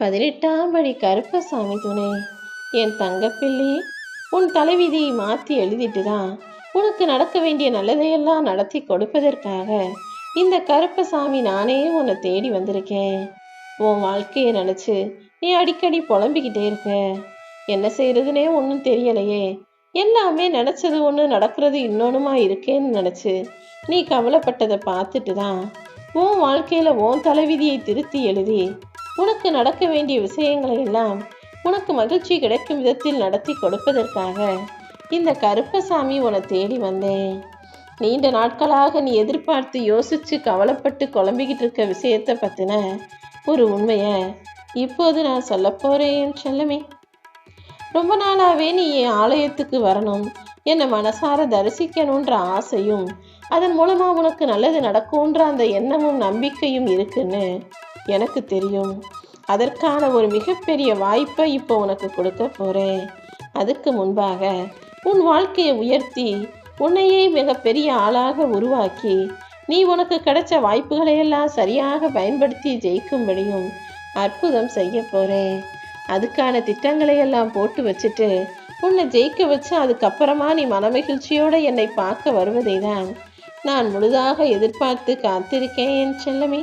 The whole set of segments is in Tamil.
பதினெட்டாம் படி கருப்பசாமி துணை. என் தங்கப்பிள்ளி உன் தலைவிதியை மாற்றி எழுதிட்டு தான் உனக்கு நடக்க வேண்டிய நல்லதையெல்லாம் நடத்தி கொடுப்பதற்காக இந்த கருப்பசாமி நானே உன்னை தேடி வந்திருக்கேன். உன் வாழ்க்கையை நினச்சி நீ அடிக்கடி புலம்பிக்கிட்டே இருக்க. என்ன செய்யறதுனே ஒன்றும் தெரியலையே. எல்லாமே நினச்சது ஒன்று நடக்கிறது இன்னொன்றுமா இருக்கேன்னு நினச்சி நீ கவலைப்பட்டதை பார்த்துட்டு தான் உன் வாழ்க்கையில் உன் தலைவிதியை திருத்தி எழுதி உனக்கு நடக்க வேண்டிய விஷயங்களை எல்லாம் உனக்கு மகிழ்ச்சி கிடைக்கும் விதத்தில் நடத்தி கொடுப்பதற்காக இந்த கருப்பசாமி உன்னை தேடி வந்தேன். நீண்ட நாட்களாக நீ எதிர்பார்த்து யோசிச்சு கவலைப்பட்டு குழம்பிக்கிட்டு இருக்க விஷயத்தை பற்றின ஒரு உண்மையை இப்போது நான் சொல்ல போறேன் செல்லமே. ரொம்ப நாளாவே நீ என் ஆலயத்துக்கு வரணும். என்னை மனசார தரிசிக்கணுன்ற ஆசையும் அதன் மூலமா உனக்கு நல்லது நடக்கும்ன்ற அந்த எண்ணமும் நம்பிக்கையும் இருக்குன்னு எனக்கு தெரியும். அதற்கான ஒரு மிகப்பெரிய வாய்ப்பை இப்போ உனக்கு கொடுக்க போகிறேன் அதுக்கு முன்பாக உன் வாழ்க்கையை உயர்த்தி உன்னையே மிகப்பெரிய ஆளாக உருவாக்கி நீ உனக்கு கிடைச்ச வாய்ப்புகளையெல்லாம் சரியாக பயன்படுத்தி ஜெயிக்கும்படியும் அற்புதம் செய்ய போகிறேன் அதுக்கான திட்டங்களை எல்லாம் போட்டு வச்சுட்டு உன்னை ஜெயிக்க வச்சு அதுக்கப்புறமா நீ மனமகிழ்ச்சியோட என்னை பார்க்க வருவதை தான் நான் முழுதாக எதிர்பார்த்து காத்திருக்கேன் என் செல்லமே.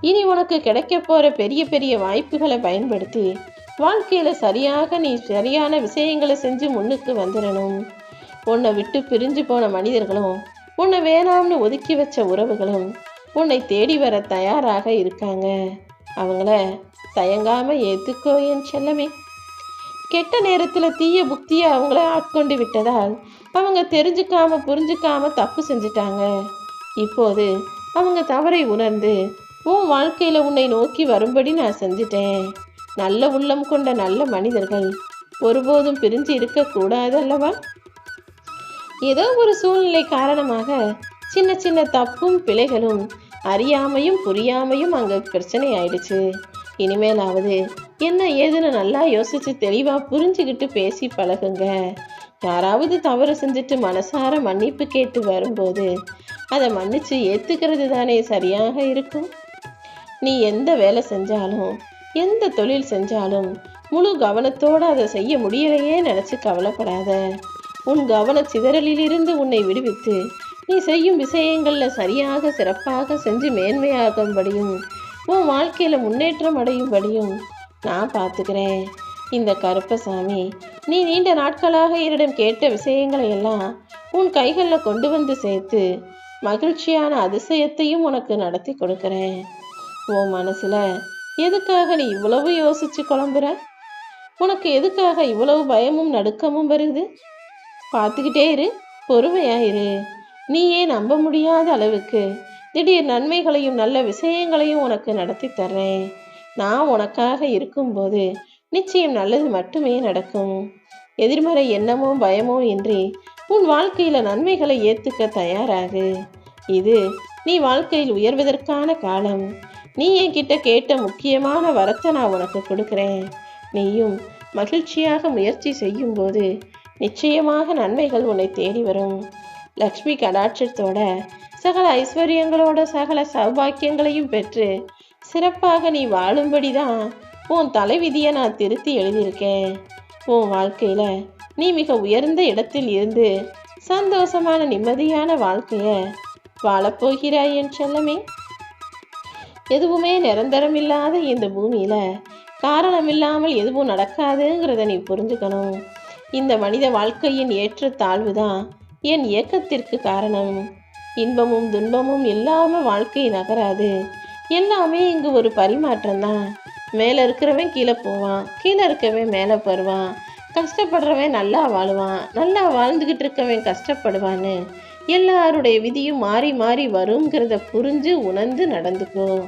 இனி உனக்கு கிடைக்க போகிற பெரிய பெரிய வாய்ப்புகளை பயன்படுத்தி வாழ்க்கையில் சரியாக நீ சரியான விஷயங்களை செஞ்சு முன்னுக்கு வந்துடணும். உன்னை விட்டு பிரிஞ்சு போன மனிதர்களும் உன்னை வேணாம்னு ஒதுக்கி வச்ச உறவுகளும் உன்னை தேடி வர தயாராக இருக்காங்க. அவங்கள தயங்காமல் ஏற்றுக்கோ என் செல்லமே. கெட்ட நேரத்தில் தீய புக்தியை அவங்கள ஆட்கொண்டு விட்டதால் அவங்க தெரிஞ்சுக்காம புரிஞ்சுக்காம தப்பு செஞ்சிட்டாங்க. இப்போது அவங்க தவறை உணர்ந்து உன் வாழ்க்கையில் உன்னை நோக்கி வரும்படி நான் செஞ்சிட்டேன். நல்ல உள்ளம் கொண்ட நல்ல மனிதர்கள் ஒருபோதும் பிரிஞ்சு இருக்கக்கூடாது அல்லவா ஏதோ ஒரு சூழ்நிலை காரணமாக சின்ன சின்ன தப்பும் பிழைகளும் அறியாமையும் புரியாமையும் அங்கே பிரச்சனை ஆயிடுச்சு. இனிமேலாவது என்ன ஏதுன்னு நல்லா யோசிச்சு தெளிவாக புரிஞ்சுக்கிட்டு பேசி பழகுங்க. யாராவது தவறு செஞ்சுட்டு மனசார மன்னிப்பு கேட்டு வரும்போது அதை மன்னிச்சு ஏற்றுக்கிறது தானே சரியாக இருக்கும்? நீ எந்த வேலை செஞ்சாலும் எந்த தொழில் செஞ்சாலும் முழு கவனத்தோடு அதை செய்ய முடியலையே நினச்சி கவலைப்படாத. உன் கவன சிதறலிலிருந்து உன்னை விடுவித்து நீ செய்யும் விஷயங்களில் சரியாக சிறப்பாக செஞ்சு மேன்மையாகும்படியும் உன் வாழ்க்கையில் முன்னேற்றம் அடையும்படியும் நான் பார்த்துக்கிறேன். இந்த கருப்பசாமி நீ நீண்ட நாட்களாக என்னிடம் கேட்ட விஷயங்களை எல்லாம் உன் கைகளில் கொண்டு வந்து சேர்த்து மகிழ்ச்சியான அதிசயத்தையும் உனக்கு நடத்தி கொடுக்குறேன். உன் மனசில் எதுக்காக நீ இவ்வளவு யோசிச்சு குழம்புற? உனக்கு எதுக்காக இவ்வளவு பயமும் நடுக்கமும் வருது? பார்த்துக்கிட்டே இரு பொறுமையாயிரு நீயே நம்ப முடியாத அளவுக்கு திடீர் நன்மைகளையும் நல்ல விஷயங்களையும் உனக்கு நடத்தி தர்றேன். நான் உனக்காக இருக்கும்போது நிச்சயம் நல்லது மட்டுமே நடக்கும். எதிர்மறை எண்ணமோ பயமோ இன்றி உன் வாழ்க்கையில நன்மைகளை ஏத்துக்க தயாராகு. இது நீ வாழ்க்கையில் உயர்வதற்கான காலம். நீ என்கிட்ட கேட்ட முக்கியமான வரத்தை நான் உனக்கு கொடுக்குறேன். நீயும் மகிழ்ச்சியாக முயற்சி செய்யும்போது நிச்சயமாக நன்மைகள் உன்னை தேடி வரும். லக்ஷ்மி கடாட்சத்தோட சகல ஐஸ்வர்யங்களோட சகல சௌபாக்கியங்களையும் பெற்று சிறப்பாக நீ வாழும்படி தான் உன் தலைவிதியை நான் திருத்தி எழுதியிருக்கேன். உன் வாழ்க்கையில நீ மிக உயர்ந்த இடத்தில் இருந்து சந்தோஷமான நிம்மதியான வாழ்க்கைய வாழப்போகிறாய் என் செல்லமே. எதுவுமே நிரந்தரம் இல்லாத இந்த பூமியில் காரணம் இல்லாமல் எதுவும் நடக்காதுங்கிறத நீ புரிஞ்சுக்கணும். இந்த மனித வாழ்க்கையின் ஏற்ற தாழ்வு தான் என் இயக்கத்திற்கு காரணம். இன்பமும் துன்பமும் இல்லாமல் வாழ்க்கை நகராது. எல்லாமே இங்கு ஒரு பரிமாற்றம் தான் மேலே இருக்கிறவன் கீழே போவான் கீழே இருக்கவன் மேலே போடுவான். கஷ்டப்படுறவன் நல்லா வாழுவான் நல்லா வாழ்ந்துக்கிட்டு இருக்கவன் கஷ்டப்படுவான்னு. எல்லாருடைய விதியும் மாறி மாறி வருங்கிறத புரிஞ்சு உணர்ந்து நடந்துக்கும்